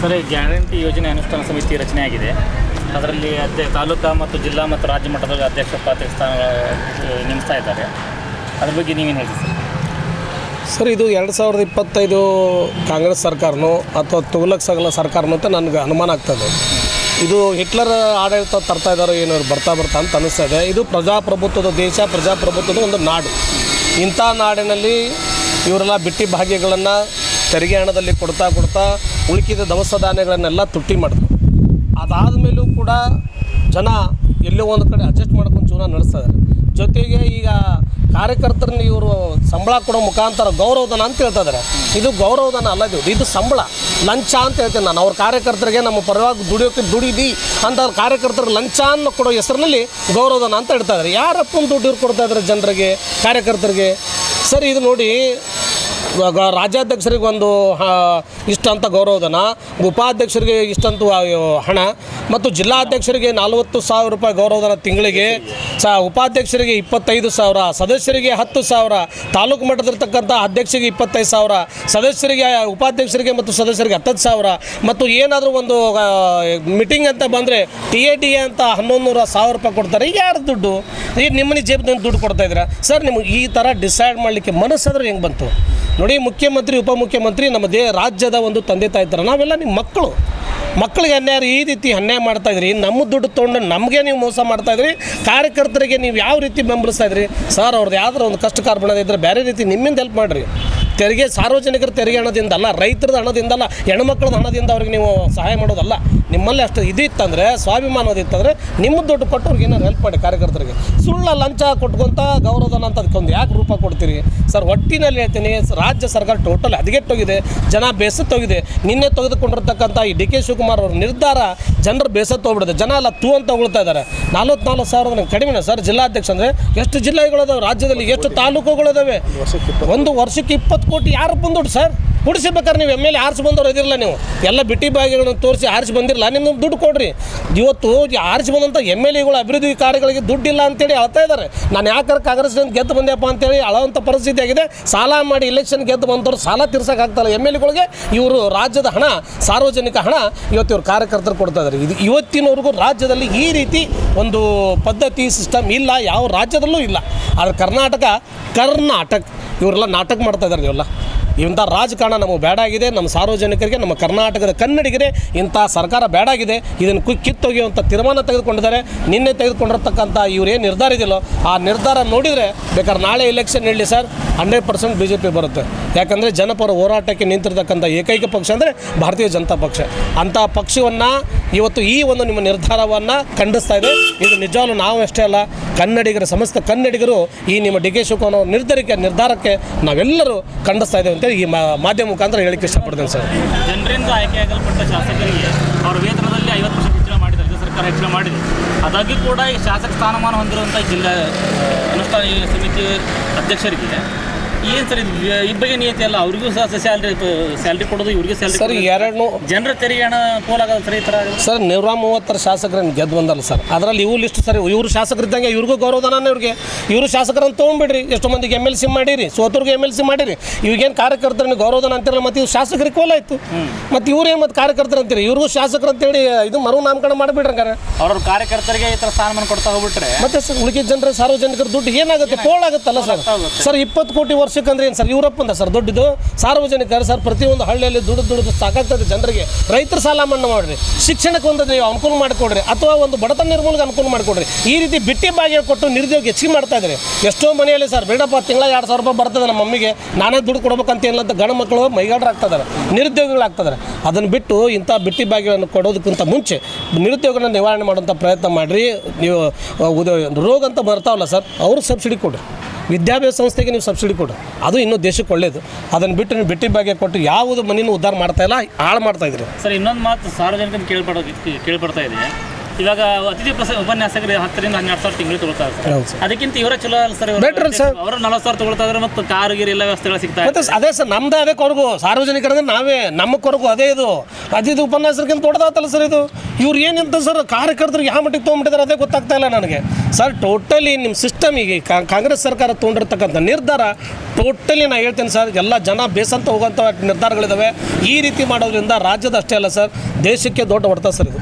Sir guarantee ಯೋಜನೆ ಅನುಷ್ಠಾನ ಸಮಿತಿ ರಚನೆ ಆಗಿದೆ. ಅದರಲ್ಲಿ ಅಧ್ಯ ತಾಲೂಕಾ ಮತ್ತು ಜಿಲ್ಲಾ ಮತ್ತು ರಾಜ್ಯ ಮಟ್ಟದಲ್ಲಿ ಅಧ್ಯಕ್ಷ ಪಾತ್ರ ಸ್ಥಾನ ನೇಮಿಸ್ತಾ ಇದ್ದಾರೆ. ಅದ್ರ ಬಗ್ಗೆ ನೀವೇನು ಹೇಳಿ ಸರ್? ಸರ್, ಇದು ಎರಡು ಸಾವಿರದ ಇಪ್ಪತ್ತೈದು ಕಾಂಗ್ರೆಸ್ ಸರ್ಕಾರನೋ ಅಥವಾ ತುಗಲಕ್ ಸಗಲ ಸರ್ಕಾರನೋ ಅಂತ ನನಗೆ ಅನುಮಾನ ಆಗ್ತದೆ ಇದು. ಹಿಟ್ಲರ್ ಆಡಳಿತ ತರ್ತಾ ಇದ್ದಾರೋ ಏನೋ ಬರ್ತಾ ಬರ್ತಾ ಅಂತ ಅನಿಸ್ತಾ ಇದೆ. ಇದು ಪ್ರಜಾಪ್ರಭುತ್ವದ ದೇಶ, ಪ್ರಜಾಪ್ರಭುತ್ವದ ಒಂದು ನಾಡು. ಇಂಥ ನಾಡಿನಲ್ಲಿ ಇವರೆಲ್ಲ ಬಿಟ್ಟಿ ಭಾಗ್ಯಗಳನ್ನು ತೆರಿಗೆ ಹಣದಲ್ಲಿ ಕೊಡ್ತಾ ಕೊಡ್ತಾ ಉಳುಕಿದ ದವಸ ಧಾನ್ಯಗಳನ್ನೆಲ್ಲ ತುಟ್ಟಿ ಮಾಡಿದ್ರು. ಅದಾದ ಮೇಲೂ ಕೂಡ ಜನ ಎಲ್ಲೋ ಒಂದು ಕಡೆ ಅಡ್ಜಸ್ಟ್ ಮಾಡ್ಕೊಂಡು ಜೀವನ ನಡೆಸ್ತಾ ಜೊತೆಗೆ ಈಗ ಕಾರ್ಯಕರ್ತರನ್ನ ಇವರು ಸಂಬಳ ಕೊಡೋ ಮುಖಾಂತರ ಗೌರವಧನ ಅಂತ ಹೇಳ್ತಾ ಇದ್ದಾರೆ ಇದು ಗೌರವಧನ ಅಲ್ಲ ಇದು. ಇದು ಸಂಬಳ. ಲಂಚ ಅಂತ ಹೇಳ್ತೇನೆ ನಾನು. ಅವ್ರ ಕಾರ್ಯಕರ್ತರಿಗೆ ನಮ್ಮ ಪರವಾಗಿ ದುಡಿಯೋಕೆ ದುಡಿದಿ ಅಂತ ಅವ್ರ ಕಾರ್ಯಕರ್ತರಿಗೆ ಲಂಚ ಅನ್ನೋ ಕೊಡೋ ಹೆಸರಿನಲ್ಲಿ ಗೌರವಧನ ಅಂತ ಹೇಳ್ತಾ ಇದ್ದಾರೆ ಯಾರಪ್ಪ ದುಡ್ಡು ಕೊಡ್ತಾ ಇದ್ದಾರೆ ಜನರಿಗೆ, ಕಾರ್ಯಕರ್ತರಿಗೆ? ಸರಿ, ಇದು ನೋಡಿ ಇವಾಗ ರಾಜ್ಯಾಧ್ಯಕ್ಷರಿಗೆ ಒಂದು ಇಷ್ಟಂತ ಗೌರವಧನ, ಉಪಾಧ್ಯಕ್ಷರಿಗೆ ಇಷ್ಟಂತ ಹಣ ಮತ್ತು ಜಿಲ್ಲಾಧ್ಯಕ್ಷರಿಗೆ ನಲವತ್ತು ಸಾವಿರ ರೂಪಾಯಿ ಗೌರವಧನ ತಿಂಗಳಿಗೆ, ಸ, ಉಪಾಧ್ಯಕ್ಷರಿಗೆ ಇಪ್ಪತ್ತೈದು ಸಾವಿರ, ಸದಸ್ಯರಿಗೆ ಹತ್ತು ಸಾವಿರ, ತಾಲೂಕು ಮಟ್ಟದಿರ್ತಕ್ಕಂಥ ಅಧ್ಯಕ್ಷರಿಗೆ ಇಪ್ಪತ್ತೈದು ಸಾವಿರ, ಸದಸ್ಯರಿಗೆ, ಉಪಾಧ್ಯಕ್ಷರಿಗೆ ಮತ್ತು ಸದಸ್ಯರಿಗೆ ಹತ್ತತ್ತು ಸಾವಿರ ಮತ್ತು ಏನಾದರೂ ಒಂದು ಮೀಟಿಂಗ್ ಅಂತ ಬಂದರೆ ಟಿ ಎ ಟಿ ಎ ಅಂತ ಹನ್ನೊಂದು ನೂರ ಸಾವಿರ ರೂಪಾಯಿ ಕೊಡ್ತಾರೆ. ಯಾರು ದುಡ್ಡು? ಈಗ ನಿಮ್ಮನೆ ಜೇಬ್ದಿಂದ ದುಡ್ಡು ಕೊಡ್ತಾ ಇದ್ದೀರಾ? ಸರ್, ನಿಮಗೆ ಈ ಥರ ಡಿಸೈಡ್ ಮಾಡಲಿಕ್ಕೆ ಮನಸ್ಸಾದ್ರೆ ಹೆಂಗೆ ಬಂತು? ನೋಡಿ, ಮುಖ್ಯಮಂತ್ರಿ, ಉಪಮುಖ್ಯಮಂತ್ರಿ ನಮ್ಮ ದೇ, ರಾಜ್ಯದ ಒಂದು ತಂದೆ ತಾಯಿ ಇದ್ದಾರೆ ನಾವೆಲ್ಲ ನಿಮ್ಮ ಮಕ್ಕಳು. ಮಕ್ಕಳಿಗೆ ಅನ್ಯಾಯ ಈ ರೀತಿ ಅನ್ಯಾಯ ಮಾಡ್ತಾ ಇದ್ರಿ. ನಮ್ಮ ದುಡ್ಡು ತೊಗೊಂಡು ನಮಗೆ ನೀವು ಮೋಸ ಮಾಡ್ತಾ ಇದ್ರಿ. ಕಾರ್ಯಕರ್ತರಿಗೆ ನೀವು ಯಾವ ರೀತಿ ಬೆಂಬಲಿಸ್ತಾ ಇದ್ರಿ? ಸರ್, ಅವ್ರದ್ದು ಯಾವ್ದಾರ ಒಂದು ಕಷ್ಟ ಕಾರ್ಪಣ್ಯ ಇದ್ರೆ ಬೇರೆ ರೀತಿ ನಿಮ್ಮಿಂದ ಹೆಲ್ಪ್ ಮಾಡಿರಿ. ತೆರಿಗೆ, ಸಾರ್ವಜನಿಕರ ತೆರಿಗೆ ಹಣದಿಂದ ಅಲ್ಲ ರೈತರದ ಹಣದಿಂದಲ್ಲ, ಹೆಣ್ಮಕ್ಳದ ಹಣದಿಂದ ಅವ್ರಿಗೆ ನೀವು ಸಹಾಯ ಮಾಡೋದಲ್ಲ. ನಿಮ್ಮಲ್ಲಿ ಅಷ್ಟು ಇದಿತ್ತಂದರೆ ಸ್ವಾಭಿಮಾನದಿತ್ತಂದರೆ ನಿಮ್ಮ ದುಡ್ಡು ಕೊಟ್ಟು ಅವ್ರಿಗೆ ಏನಾರು ಹೆಲ್ಪ್ ಮಾಡಿ ಕಾರ್ಯಕರ್ತರಿಗೆ. ಸುಳ್ಳ ಲಂಚ ಕೊಟ್ಕೊಂತ ಗೌರವಧನ ಅಂತ ಅದಕ್ಕೊಂದು ಯಾಕೆ ರೂಪ ಕೊಡ್ತೀರಿ? ಸರ್, ಒಟ್ಟಿನಲ್ಲಿ ಹೇಳ್ತೀನಿ, ರಾಜ್ಯ ಸರ್ಕಾರ ಟೋಟಲ್ ಹದಗೆಟ್ಟೋಗಿದೆ ಜನ ಬೇಸತ್ತೋಗಿದೆ ನಿನ್ನೆ ತೆಗೆದುಕೊಂಡಿರ್ತಕ್ಕಂಥ ಈ ಡಿ ಕೆ ಶಿವಕುಮಾರ್ ಅವ್ರ ನಿರ್ಧಾರ ಜನರು ಬೇಸತ್ತು ಹೋಗ್ಬಿಡಿದೆ ಜನ ಎಲ್ಲ ತೂ ಅಂತ ಉಳ್ತಾ ಇದ್ದಾರೆ. ನಲ್ವತ್ನಾಲ್ಕು ಸಾವಿರದ ಕಡಿಮೆ ಸರ್ ಜಿಲ್ಲಾಧ್ಯಕ್ಷ ಅಂದರೆ? ಎಷ್ಟು ಜಿಲ್ಲೆಗಳಿದಾವೆ? ರಾಜ್ಯದಲ್ಲಿ ಎಷ್ಟು ತಾಲೂಕುಗಳಿದಾವೆ? ಒಂದು ವರ್ಷಕ್ಕೆ ಇಪ್ಪತ್ತು ಕೋಟಿ ಯಾರು ಬಂದ್ಬಿಟ್ಟು ಸರ್? ಕುಡಿಸಿಬೇಕಾದ್ರೆ ನೀವು ಎಂ ಎಲ್ ಎ ಆರಿಸಿ ಬಂದವ್ರು ಇದಿರಲ್ಲ ನೀವು. ಎಲ್ಲ ಬಿಟ್ಟಿ ಬಾಗಿಗಳನ್ನು ತೋರಿಸಿ ಆರಿಸಿ ಬಂದಿರಲ್ಲ ನಿಮ್ಮ ದುಡ್ಡು ಕೊಡ್ರಿ. ಇವತ್ತು ಆರಿಸಿ ಬಂದಂಥ ಎಂ ಎಲ್ ಎಗಳು ಅಭಿವೃದ್ಧಿ ಕಾರ್ಯಗಳಿಗೆ ದುಡ್ಡಿಲ್ಲ ಅಂತೇಳಿ ಅಳ್ತಾ ಇದ್ದಾರೆ. ನಾನು ಯಾಕಾರ ಕಾಂಗ್ರೆಸ್ನಿಂದ ಗೆದ್ದು ಬಂದೆಪ್ಪ ಅಂತೇಳಿ ಅಳೋವಂಥ ಪರಿಸ್ಥಿತಿ ಆಗಿದೆ. ಸಾಲ ಮಾಡಿ ಎಲೆಕ್ಷನ್ ಗೆದ್ದು ಬಂದವರು ಸಾಲ ತೀರ್ಸಕ್ಕೆ ಆಗ್ತಾಯಿಲ್ಲ. ಎಂ ಎಲ್ ಎಗಳಿಗೆ ಇವರು ರಾಜ್ಯದ ಹಣ, ಸಾರ್ವಜನಿಕ ಹಣ ಇವತ್ತು ಇವ್ರು ಕಾರ್ಯಕರ್ತರು ಕೊಡ್ತಾ ಇದ್ದಾರೆ. ಇದು ಇವತ್ತಿನವರೆಗೂ ರಾಜ್ಯದಲ್ಲಿ ಈ ರೀತಿ ಒಂದು ಪದ್ಧತಿ ಸಿಸ್ಟಮ್ ಇಲ್ಲ. ಯಾವ ರಾಜ್ಯದಲ್ಲೂ ಇಲ್ಲ. ಆದರೆ ಕರ್ನಾಟಕ ಕರ್ನಾಟಕ, ಇವರೆಲ್ಲ ನಾಟಕ ಮಾಡ್ತಾ ಇದ್ದಾರೆ ಇಂಥ ರಾಜಕಾರಣ ನಮಗೆ ಬೇಡಾಗಿದೆ ನಮ್ಮ ಸಾರ್ವಜನಿಕರಿಗೆ, ನಮ್ಮ ಕರ್ನಾಟಕದ ಕನ್ನಡಿಗರೇ ಇಂಥ ಸರ್ಕಾರ ಬೇಡಾಗಿದೆ ಇದನ್ನು ಕು, ಕಿತ್ತೊಗೆಯುವಂಥ ತೀರ್ಮಾನ ತೆಗೆದುಕೊಂಡಿದ್ದಾರೆ. ನಿನ್ನೆ ತೆಗೆದುಕೊಂಡಿರ್ತಕ್ಕಂಥ ಇವ್ರು ಏನು ನಿರ್ಧಾರ ಇದೆಯಲ್ಲೋ, ಆ ನಿರ್ಧಾರ ನೋಡಿದರೆ ಬೇಕಾದ್ರೆ ನಾಳೆ ಎಲೆಕ್ಷನ್ ಹೇಳಿ sir hundred percent B J P ಬರುತ್ತೆ. ಯಾಕಂದರೆ ಜನಪರ ಹೋರಾಟಕ್ಕೆ ನಿಂತಿರ್ತಕ್ಕಂಥ ಏಕೈಕ ಪಕ್ಷ ಅಂದರೆ ಭಾರತೀಯ ಜನತಾ ಪಕ್ಷ. ಅಂಥ ಪಕ್ಷವನ್ನು ಇವತ್ತು ಈ ಒಂದು ನಿಮ್ಮ ನಿರ್ಧಾರವನ್ನು ಖಂಡಿಸ್ತಾ ಇದೆ. ಇದು ನಿಜವಾಗ್ಲೂ ನಾವು ಅಷ್ಟೇ ಅಲ್ಲ ಕನ್ನಡಿಗರ, ಸಮಸ್ತ ಕನ್ನಡಿಗರು ಈ ನಿಮ್ಮ ಡಿ ಕೆ ಶಿವಕುಮಾರ್ ನಿರ್ಧಾರಕ್ಕೆ ನಿರ್ಧಾರಕ್ಕೆ ನಾವೆಲ್ಲರೂ ಖಂಡಿಸ್ತಾ ಇದ್ದೇವೆ ಅಂತೇಳಿ ಈ ಮಾಧ್ಯಮ ಮುಖಾಂತರ ಹೇಳಿಕೆ ಇಷ್ಟಪಡ್ತೇನೆ ಸರ್. ಜನರಿಂದ ಆಯ್ಕೆಯಾಗಲ್ಪಟ್ಟ ಶಾಸಕರಿಗೆ ಅವರ ವೇತನದಲ್ಲಿ ಐವತ್ತು ಪರ್ಸೆಂಟ್ ಹೆಚ್ಚಳ ಮಾಡಿದೆ ಸರ್ಕಾರ ಹೆಚ್ಚಳ ಮಾಡಿದೆ. ಅದಾಗಿ ಕೂಡ ಈ ಶಾಸಕ ಸ್ಥಾನಮಾನ ಹೊಂದಿರುವಂಥ ಜಿಲ್ಲಾ, ಅನುಷ್ಠಾನ ಸಮಿತಿ ಅಧ್ಯಕ್ಷರಿಗೆ ಏನು ಸರ್ ಇದು ಇಬ್ಬಗೆ ನಿಯತಿ ಅಲ್ಲ ಅವ್ರಿಗೂ ಸಹ ಸ್ಯಾಲ್ರಿ ಸ್ಯಾಲ್ರಿ ಕೊಡೋದು ಇವ್ರಿಗೆ ಸರ್ ಸ್ಯಾಲ್ರಿ ಎರಡು ಜನರ ತೆರಿಗೆ ಹಣ ಪೋಲಾಗಲ್ಲ ಸರ್ ಈ ಥರ? ಸರ್ ನೂರ ಮೂವತ್ತರ ಶಾಸಕರನ್ನು ಗೆದ್ದು ಬಂದಲ್ಲ ಸರ್. ಅದರಲ್ಲಿ ಇವು ಲಿಸ್ಟ್ ಸರ್ ಇವರು ಶಾಸಕರಿದ್ದಂಗೆ ಇವ್ರಿಗೂ ಗೌರವಧನ ಇವ್ರಿಗೆ. ಇವರು ಶಾಸಕರನ್ನು ತೊಗೊಂಡ್ಬಿಡ್ರಿ ಎಷ್ಟು ಮಂದಿಗೆ ಎಂ ಎಲ್ ಸಿ ಮಾಡಿರಿ ಸೋತವ್ರಿಗೆ ಎಂ ಎಲ್ ಸಿ ಮಾಡಿರಿ. ಇವಾಗೇನು ಕಾರ್ಯಕರ್ತರನ್ನ ಗೌರವಧನ ಅಂತಿರಲ್ಲ ಮತ್ತು ಇವ್ರು ಶಾಸಕರಿಗೆ ಕೋಲ ಆಯಿತು. ಮತ್ತು ಇವ್ರೇನು ಮತ್ತು ಕಾರ್ಯಕರ್ತರು ಅಂತೀರಿ? ಇವ್ರಿಗೂ ಶಾಸಕರು ಅಂತೇಳಿ ಇದು ಮರು ನಾಮಕರಣ ಮಾಡಿಬಿಡ್ರಿ ಹಂಗಾರೆ. ಅವ್ರವ್ರ ಕಾರ್ಯಕರ್ತರಿಗೆ ಈ ಥರ ಸ್ಥಾನಮಾನ ಕೊಡ್ತಾ ಹೋಗ್ಬಿಟ್ರೆ ಮತ್ತೆ ಸರ್ ಉಳಿದ ಜನರ ಸಾರ್ವಜನಿಕರ ದುಡ್ಡು ಏನಾಗುತ್ತೆ? ಪೋಳಾಗುತ್ತಲ್ಲ ಸರ್? ಸರ್ ಇಪ್ಪತ್ತು ಕೋಟಿ ವರ್ಷಕ್ಕೆ ಅಂದ್ರೆ ಏನು ಸರ್? Europe sir? ದುಡ್ಡಿದು? ಸಾರ್ವಜನಿಕರು ಸರ್, ಪ್ರತಿಯೊಂದು ಹಳ್ಳಿಯಲ್ಲಿ ದುಡ್ಡು ದುಡ್ದು ಸಾಕಾಗ್ತದೆ ಜನರಿಗೆ. ರೈತರ ಸಾಲ ಮನ್ನಾ ಮಾಡಿರಿ. ಶಿಕ್ಷಣಕ್ಕೆ ಒಂದು ನೀವು ಅನುಕೂಲ ಮಾಡಿಕೊಡ್ರಿ. ಅಥವಾ ಒಂದು ಬಡತನ ನಿರ್ಮೂಲನೆ ಅನುಕೂಲ ಮಾಡಿಕೊಡ್ರಿ. ಈ ರೀತಿ ಬಿಟ್ಟಿ ಬಾಗಿಲು ಕೊಟ್ಟು ನಿರುದ್ಯೋಗ ಹೆಚ್ಚಿಗೆ ಮಾಡ್ತಾ ಇದ್ದಾರೆ ಎಷ್ಟೋ ಮನೆಯಲ್ಲಿ ಸರ್, ಬೇಡಪ್ಪ, ತಿಂಗಳ ಎರಡು ಸಾವಿರ ರೂಪಾಯಿ ಬರ್ತದೆ ನಮ್ಮ ಮಮ್ಮಿಗೆ. ನಾನೇ ದುಡ್ಡು ಕೊಡ್ಬೇಕಂತ ಅಂತ ಗಣ ಮಕ್ಕಳು ಮೈಗಾಡ್ರಾಗ್ತದಾರೆ ನಿರುದ್ಯೋಗಿಗಳಾಗ್ತದಾರೆ ಅದನ್ನು ಬಿಟ್ಟು ಇಂಥ ಬಿಟ್ಟಿ ಬಾಗಿಲನ್ನು ಕೊಡೋದಕ್ಕಿಂತ ಮುಂಚೆ ನಿರುದ್ಯೋಗನ ನಿವಾರಣೆ ಮಾಡುವಂಥ ಪ್ರಯತ್ನ ಮಾಡಿರಿ. ನೀವು ರೋಗ ಅಂತ ಬರ್ತಾವಲ್ಲ ಸರ್, ಅವ್ರಿಗೆ ಸಬ್ಸಿಡಿ ಕೊಡಿ ವಿದ್ಯಾಭ್ಯಾಸ ಸಂಸ್ಥೆಗೆ ನೀವು ಸಬ್ಸಿಡಿ ಕೊಡು. ಅದು ಇನ್ನೂ ದೇಶಕ್ಕೆ ಒಳ್ಳೇದು. ಅದನ್ನು ಬಿಟ್ಟು ನೀವು ಬಿಟ್ಟಿ ಬಗ್ಗೆ ಕೊಟ್ಟು ಯಾವುದು ಮನೇನು ಉದ್ಧಾರ ಮಾಡ್ತಾ ಇಲ್ಲ ಹಾಳು ಮಾಡ್ತಾ ಇದ್ರಿ ಸರ್ ಇನ್ನೊಂದು ಮಾತು ಸಾರ್ವಜನಿಕ ಕೇಳ್ಪಡೋ ಕೇಳ್ಪಡ್ತಾ ಇದೆ. ಇವಾಗ ಅತಿಥಿ ಪ್ರಸ ಉಪನ್ಯಾಸಕರು ಹತ್ತರಿಂದ ಹನ್ನೆರಡು ಸಾವಿರ ತಿಂಗಳು ತಗೊಳ್ತಾರೆ ಸರ್. ಸರ್. ಅದಕ್ಕಿಂತ ಇವರ ಚಲೋ ಅಲ್ಲ ಸರ್ ಬೆಟ್ರ್ ಸರ್. ಅವರು ನಲವತ್ತು ಸಾವಿರ ತಗೊಳ್ತಾ ಇದ್ದಾರೆ ಮತ್ತು ಕಾರು ಗೀರು ಎಲ್ಲ ವ್ಯವಸ್ಥೆಗಳು ಸಿಗ್ತಾ ಇದೆ. ಮತ್ತೆ ಅದೇ ಸರ್ ನಮ್ದು ಅದೇ ಕೊರಗು. ಸಾರ್ವಜನಿಕರಂದ್ರೆ ನಾವೇ ನಮ್ಮ ಕೊರಗು ಅದೇ ಇದು. ಅತಿಥಿ ಉಪನ್ಯಾಸಕ್ಕಿಂತ ದೊಡ್ಡದಾತಲ್ಲ ಸರ್ ಇದು. ಇವ್ರು ಏನಂತ ಸರ್ ಕಾರ್ಯಕರ್ತರು ಯಾವ ಮಟ್ಟಿಗೆ ತೊಗೊಂಡ್ಬಿಟ್ಟಿದ್ದಾರೆ ಅದೇ ಗೊತ್ತಾಗ್ತಾ ಇಲ್ಲ ನನಗೆ. ಸರ್ ಟೋಟಲಿ ನಿಮ್ಮ ಸಿಸ್ಟಮ್ ಈಗ ಕಾ- ಕಾಂಗ್ರೆಸ್ ಸರ್ಕಾರ ತೊಗೊಂಡಿರ್ತಕ್ಕಂಥ ನಿರ್ಧಾರ ಟೋಟಲಿ ನಾನು ಹೇಳ್ತೇನೆ ಸರ್ ಎಲ್ಲ ಜನ ಬೇಸಂತ ಹೋಗೋಂಥ ನಿರ್ಧಾರಗಳಿದ್ದಾವೆ ಈ ರೀತಿ ಮಾಡೋದ್ರಿಂದ ರಾಜ್ಯದ ಅಷ್ಟೇ ಅಲ್ಲ ಸರ್ ದೇಶಕ್ಕೆ ದೊಡ್ಡ ಹೊಡೆತ ಸರ್ ಇದು.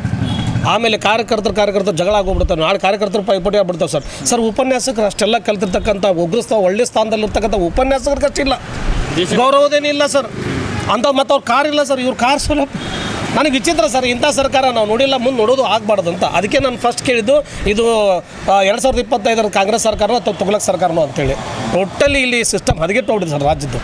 ಆಮೇಲೆ ಕಾರ್ಯಕರ್ತರು ಕಾರ್ಯಕರ್ತರು ಜಗಳ ಆಗೋಗ್ಬಿಡ್ತಾರೆ ನಾಳೆ ಕಾರ್ಯಕರ್ತರು ಪೈಪೋಟಿ ಆಗ್ಬಿಡ್ತಾವೆ ಸರ್. ಸರ್ ಉಪನ್ಯಾಸಕರು ಅಷ್ಟೆಲ್ಲ ಕಲ್ತಿರ್ತಕ್ಕಂಥ ಉಗ್ರಸ್ಥ ಒಳ್ಳೆ ಸ್ಥಾನದಲ್ಲಿರ್ತಕ್ಕಂಥ ಉಪನ್ಯಾಸಕರಿಗೆ ಅಷ್ಟಿಲ್ಲ ಗೌರವದೇನಿಲ್ಲ ಸರ್. ಅಂತ ಮತ್ತು ಅವ್ರ ಕಾರ್ ಇಲ್ಲ ಸರ್ ಇವ್ರ ಕಾರ್ ಸೌಲಭ್ಯ ನನಗೆ ವಿಚಿತ್ರ ಸರ್, ಇಂಥ ಸರ್ಕಾರ ನಾವು ನೋಡಿಲ್ಲ, ಮುಂದೆ ನೋಡೋದು ಆಗಬಾರ್ದು ಅಂತ. ಅದಕ್ಕೆ ನಾನು ಫಸ್ಟ್ ಕೇಳಿದ್ದು, ಇದು ಎರಡು ಸಾವಿರದ ಇಪ್ಪತ್ತೈದರ ಕಾಂಗ್ರೆಸ್ ಸರ್ಕಾರನೋ ಅಥವಾ ತುಗ್ಲಕ್ ಸರ್ಕಾರನೋ ಅಂತೇಳಿ. ಟೋಟಲಿ ಇಲ್ಲಿ ಸಿಸ್ಟಮ್ ಹದಗೆಟ್ಟು ಹೋಗ್ಬಿಟ್ಟಿದೆ ಸರ್ ರಾಜ್ಯದ್ದು.